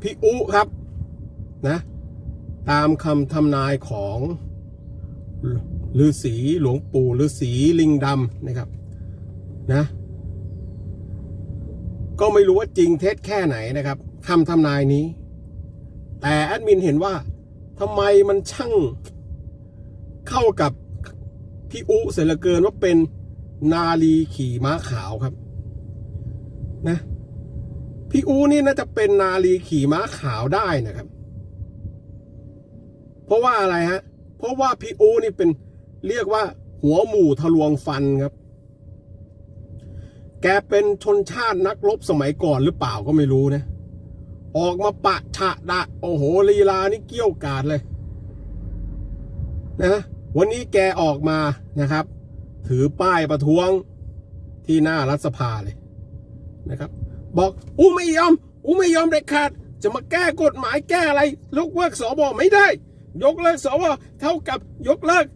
พี่อุครับนะตามคำทำนายของฤาษีหลวงปู่ฤาษีลิงดำนะครับนะก็ไม่รู้ว่าจริงเท็จแค่ไหนนะครับคำทำนายนี้ แต่แอดมินเห็นว่าทำไมมันช่างเข้ากับพี่อุเสียเหลือเกินว่าเป็นนาลีขี่ม้าขาวครับ นะ พี่อูนี่น่าจะเป็นนาลีขี่ม้าขาวได้นะครับ เพราะว่าอะไรฮะ เพราะว่าพี่อูนี่เป็นเรียกว่า หัวหมู่ทะลวงฟันครับ แกเป็นชนชาตินักรบสมัยก่อนหรือเปล่าก็ไม่รู้นะ ออกมาปะฉะดะ โอ้โหลีลานี่เกี้ยวกาดเลย นะ วันนี้แกออกมานะครับ ถือป้ายประท้วงที่หน้ารัฐสภาเลยนะครับ บอกอู้ไม่ยอมอู้ไม่ยอมเด็ดขาด จะมาแก้กฎหมายแก้อะไรยกเลิกสบไม่ได้ ยกเลิกสวเท่ากับยกเลิก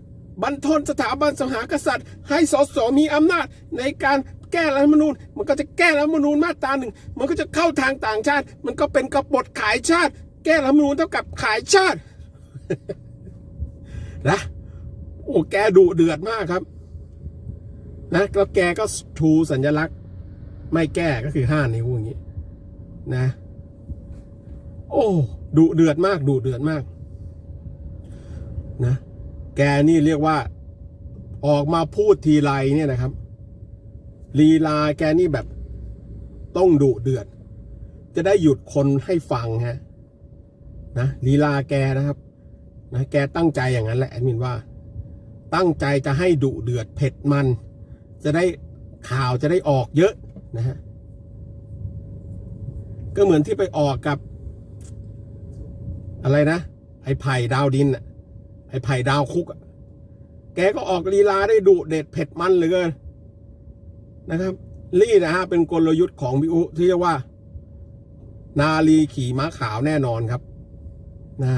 บรรทนสถาบันสหากษัตริย์ ให้สสมีอำนาจในการแก้รัฐมนูญ มันก็จะแก้รัฐมนูญมาตราหนึ่ง มันก็จะเข้าทางต่างชาติ มันก็เป็นกบฏขายชาติ แก้รัฐมนูญเท่ากับขายชาตินะโอ้แกดุเดือดมากครับ นะแล้วแกก็ชูสัญลักษณ์ ไม่แก้ก็คือห้านิ้วอย่างนี้นะ โอ้ดุเดือดมากดุเดือดมาก นะ แกนี่เรียกว่า ออกมาพูดทีไรเนี่ยนะครับ ลีลาแกนี่แบบ ต้องดุเดือด จะได้หยุดคนให้ฟังฮะ นะลีลาแกนะครับ นะแกตั้งใจอย่างนั้นแหละแอดมินว่า ตั้งใจจะให้ดุเดือดเผ็ดมัน จะได้ข่าวจะได้ออกเยอะ นะฮะก็เหมือนที่ไปออกกับ อะไรนะไอ้ไผ่ดาวดินอะไอ้ไผ่ดาวคุกอะแกก็ออกลีลาได้ดุเด็ดเผ็ดมันเหลยเกินนะครับนี่นะฮะเป็นกลยุทธ์ของบิอุที่เรียกว่า นาลีขี่ม้าขาวแน่นอนครับนะ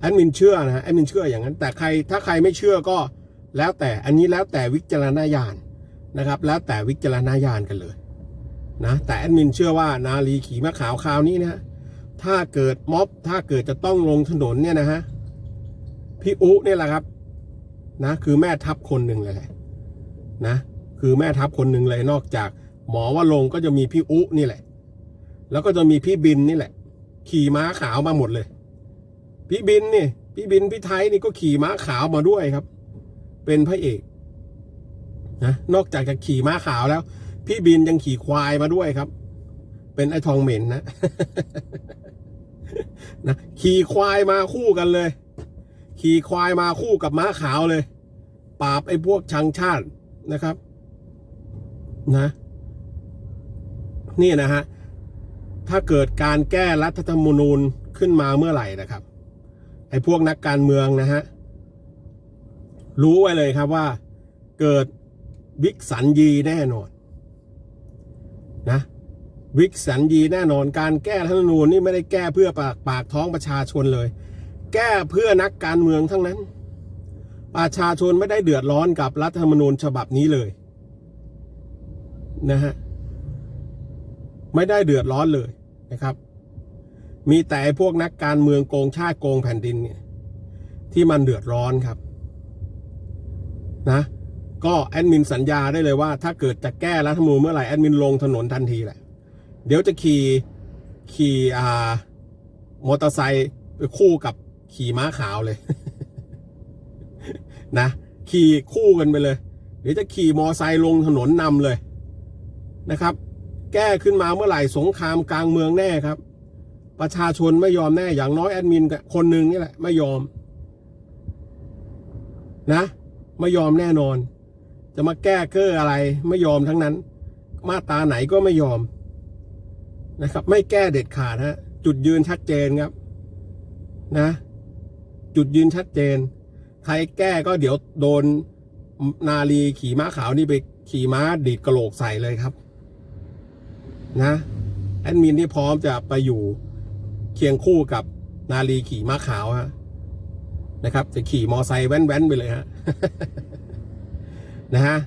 แอดมินเชื่อนะแอดมินเชื่ออย่างนั้น แต่ใครถ้าใครไม่เชื่อก็แล้วแต่อันนี้แล้วแต่วิจารณญาณนะครับ แล้วแต่วิจารณญาณกันเลย นะแต่แอดมินเชื่อว่านาลีขี่ม้าขาวคราวนี้นะถ้าเกิดม็อบถ้าเกิดจะต้องลงถนนเนี่ยนะฮะพี่อุเนี่ยแหละครับ นะ คือแม่ทัพคนหนึ่งเลยนะ คือแม่ทัพคนหนึ่งเลยนอกจาก หมอว่าลงก็จะมีพี่อุนี่แหละ แล้วก็จะมีพี่บินนี่แหละ ขี่ม้าขาวมาหมดเลย พี่บินนี่พี่บินพี่ไทยนี่ก็ขี่ม้าขาวมาด้วยครับ เป็นพระเอกนะนอกจากจะขี่ม้าขาวแล้ว พี่บินยังขี่ควายมาด้วยครับ เป็นไอ้ทองเหม็นนะนะขี่ควายมาคู่กันเลย ขี่ควายมาคู่กับม้าขาวเลย ปราบไอ้พวกชังชาตินะครับ นะ นี่นะฮะ ถ้าเกิดการแก้รัฐธรรมนูญขึ้นมาเมื่อไหร่นะครับ ไอ้พวกนักการเมืองนะฮะ รู้ไว้เลยครับว่า เกิดวิกสันยีแน่นอน นะวิกสันยีแน่นอนการแก้รัฐธรรมนูญนี่ไม่ได้แก้เพื่อปากปากท้องประชาชนเลย แก้เพื่อนักการเมืองทั้งนั้น ประชาชนไม่ได้เดือดร้อนกับรัฐธรรมนูญฉบับนี้เลยนะฮะไม่ได้เดือดร้อนเลยนะครับ มีแต่พวกนักการเมืองโกงชาติโกงแผ่นดินเนี่ยที่มันเดือดร้อนครับ นะ ก็แอดมินสัญญาได้เลยว่า ถ้าเกิดจะแก้รัฐธรรมนูญเมื่อไหร่แอดมินลงถนนทันทีแหละ เดี๋ยวจะขี่ขี่อ่ามอเตอร์ไซค์ไปคู่กับขี่ม้าขาวเลย นะขี่คู่กันไปเลย เดี๋ยวจะขี่มอไซค์ลงถนนนำเลยนะครับ แก้ขึ้นมาเมื่อไหร่สงครามกลางเมืองแน่ครับ ประชาชนไม่ยอมแน่อย่างน้อยแอดมินคนหนึ่งนี่แหละ ไม่ยอม นะ ไม่ยอมแน่นอน จะมาแก้เก้ออะไรไม่ยอมทั้งนั้น มาตาไหนก็ไม่ยอมนะครับ ไม่แก้เด็ดขาดฮะจุดยืนชัดเจนครับ นะ จุดยืนชัดเจน ใครแก้ก็เดี๋ยวโดนนาลีขี่ม้าขาวนี่ไปขี่ม้าดีดกระโหลกใส่เลยครับ นะแอดมินที่พร้อมจะไปอยู่เคียงคู่กับนาลีขี่ม้าขาวฮะนะครับ จะขี่มอไซค์แว้นๆไปเลยฮะ นะฮะ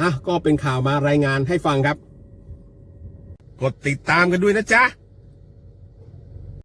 อะก็เป็นข่าวมารายงานให้ฟังครับ กดติดตามกันด้วยนะจ๊ะ